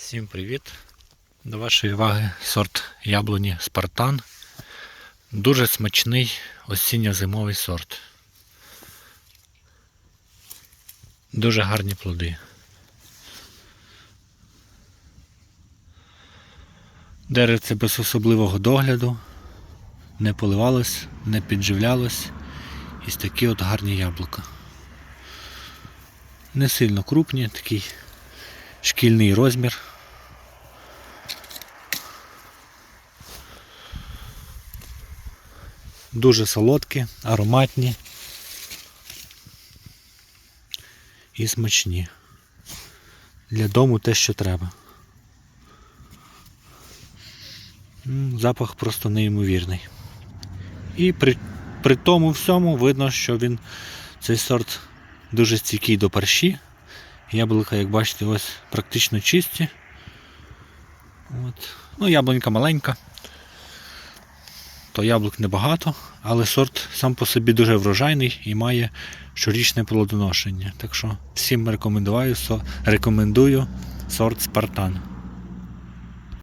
Всім привіт! До вашої уваги сорт яблуні Спартан. Дуже смачний осінньо-зимовий сорт. Дуже гарні плоди. Деревце без особливого догляду, не поливалось, не підживлялось. І такі от гарні яблука. Не сильно крупні, такий шкільний розмір. Дуже солодкі, ароматні і смачні. Для дому те, що треба. Запах просто неймовірний. І при, при тому всьому видно, що він цей сорт дуже стійкий до парші. Яблука, як бачите, ось практично чисті. От. Ну, яблунька маленька, то яблук небагато, але сорт сам по собі дуже врожайний і має щорічне плодоношення. Так що всім рекомендую, рекомендую сорт Спартан.